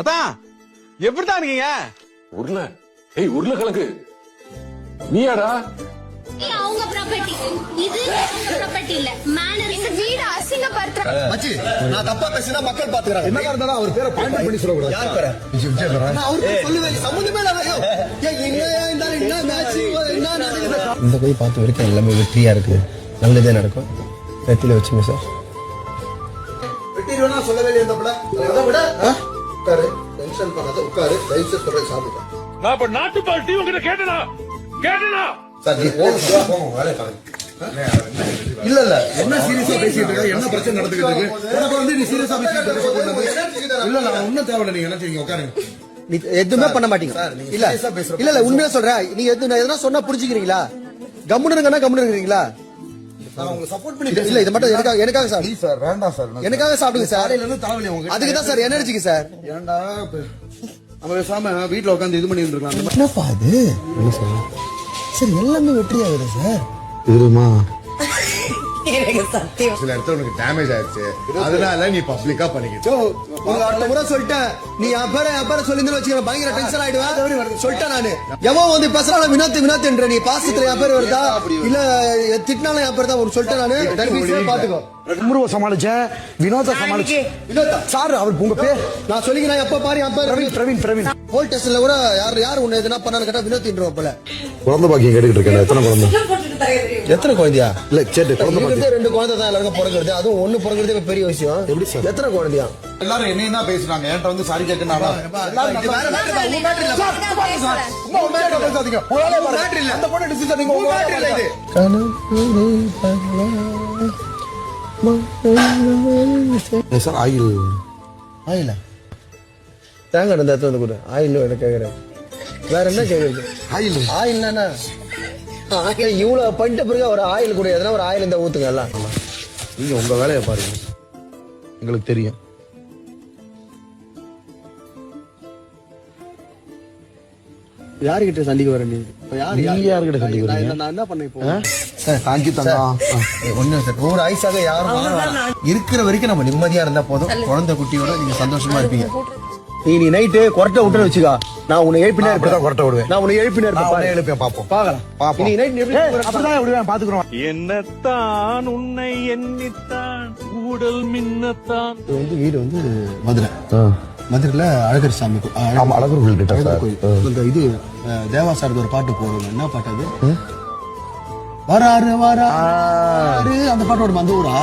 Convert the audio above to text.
அதான். எப்படிதான் இருக்கீங்க? உருளை. ஏய் உருளைக்கிழங்கு. நீயாடா? இது அவங்க ப்ராப்பர்ட்டி இது அவங்க ப்ராப்பர்ட்டி இல்ல. மேனர் இந்த வீடு அசிங்கப்படுத்துற மச்சி நான் தப்பா பேசினா மக்கள் பாத்துக்கிறாங்க. என்ன அவர் பேரை பாயிண்ட் பண்ணி சொல்லக்கூடாது. யார் பேரை? நான் அவர் பேர்? சொல்லவே இல்லை. சம்மந்தமே இல்லாம, ஐயோ, ஏன் என்ன இருந்தாலும் என்ன நடக்குது? இந்த கை பார்த்த வரைக்கும் எல்லாமே வெற்றியா இருக்கு. நல்லதே நடக்கும். வெற்றில வச்சுங்க சார். சொல்லவே இந்த படம். அதை விட, ஆ? உட்காரு டென்ஷன் பண்ணாத உட்காரு தயவு செய்து சொல்றேன் சாப்பிடுங்க. நான் இப்ப நாட்டு பார்ட்டி உங்ககிட்ட கேட்டனா? கேட்டனா? சார் நீ போங்க வேலையை பாருங்க. இல்ல இல்ல என்ன சீரியஸா பேசிட்டு இருக்க? என்ன பிரச்சனை நடந்துகிட்டு இருக்கு? உனக்கு வந்து நீ சீரியஸா பேசிட்டு இருக்க இல்ல இல்ல ஒண்ணும் தேவையில்ல. நீங்க என்ன செய்யுங்க உட்காருங்க. நீ எதுவுமே பண்ண மாட்டீங்க. சார், இல்ல இல்ல இல்ல உண்மையா சொல்றேன். நீங்க எது நான் எதனா சொன்னா புரிஞ்சுக்கிறீங்களா? கம்முன்னு கம்முன்னு இருக்கிறீங்களா? நான் உங்களுக்கு சப்போர்ட் பண்ணி இல்ல இது மட்டும் எனக்காக எனக்காக சார். ப்ளீஸ் சார் வேண்டாம் சார் எனக்காக சாப்பிடுங்க சார். காலையில இருந்து தலைவலி உங்களுக்கு அதுக்கு தான் சார் எனர்ஜிக்கு சார். ஏன்டா நம்ம பேசாம வீட்ல உட்காந்து இது பண்ணி இருந்திருக்கலாம். என்னப்பா அது சார்? எல்லாமே வெற்றி ஆகுது சார். இதுமா எனக்கு சத்தியம். சில இடத்துல உனக்கு டேமேஜ் ஆயிடுச்சு. அதனால நீ பப்ளிக்கா பண்ணிக்கிட்டு உங்க அடுத்த முறை சொல்லிட்டேன். நீ என் பேரை என் பேரை சொல்லி வச்சுக்க பயங்கர டென்ஷன் ஆயிடுவேன் சொல்லிட்டேன் நானு. எவன் வந்து பேசுறாலும் வினோத் வினோத்ன்ற நீ பாசத்துல என் பேர் வருதா? இல்ல திட்டினாலும் என் பேர் தான் ஒரு சொல்லிட்டேன் நானு. பாத்துக்கோ. குமுருவ சமாளிச்சேன். வினோத சமாளிச்சேன். வினோதா சார் அவர் உங்க பேர்? நான் சொல்லிக்கிறேன் எப்ப பாரு பேர். பிரவீன் பிரவீன் பிரவீன். போல் டெஸ்ட்ல கூட யார் யார் உன்னை எதுனா பண்ணான்னு கேட்டா வினோத்ன்றோம் போல. குழந்தை பாக்கியம் கேட்டுக்கிட்டு இருக்கேன். எத்தனை குழந்தை? எத்தனை குழந்தையா? இல்ல குழந்தை இருக்கிறதே ரெண்டு குழந்தை தான் எல்லாருக்கும் பிறகுறது அதுவும் ஒண்ணு பிறகுறதே பெரிய விஷயம். எப்படி சார்? எத்தனை குழந்தையா? எல்லாரும் என்னையும் தான் பேசுறாங்க. என்கிட்ட வந்து சாரி. Sir oil. ஆயில? தேங்காய் இடத்துல வந்து கொடு. ஆயில் என்ன கேக்குறேன். வேற என்ன கேக்குறது? ஆயில். ஆயில் என்ன? ஆயில் இவ்வளவு பண்ணிட்ட பிறகு ஒரு ஆயில் கூட எதனா ஒரு ஆயில் இந்த ஊத்துங்க எல்லாம். நீங்க உங்க வேலையை பாருங்க. எங்களுக்கு தெரியும். யாருகிட்ட சண்டிக்கு வர நீ? நீங்க யாருகிட்ட சண்டைக்கு நான் வரீங்க? என்ன- நான் என்ன பண்ணேன் இப்போ? சார் தேங்க்யூ தங்கம் ஒண்ணு சார். ஒரு ஐஸாக யாரும். இருக்கிற வரைக்கும் நம்ம நிம்மதியா இருந்தா போதும். குழந்தை குட்டியோட நீங்க சந்தோஷமா இருப்பீங்க. நீ நீ நைட்டு கொரட்டை விட்டு வச்சுக்கா. நான் உன்னை எழுப்பினே அப்படிதான் கொரட்டை விடுவேன். நான் உன்னை எழுப்பினே இருப்பேன். எழுப்பேன் பாப்போம். பாக்கலாம் பாப்போம். அப்படிதான் விடுவேன் பாத்துக்கிறோம் என்னத்தான் உன்னை எண்ணித்தான் ஊடல் மின்னத்தான். இது வந்து வீடு வந்து மதுரை. மதுரையில அழகர் சாமி அழகர் கோயில் இது தேவாசாரத்து ஒரு பாட்டு போடுங்க என்ன பாட்டு அது? வராரு வராரு அந்த பாட்டோட அந்த ஊரா.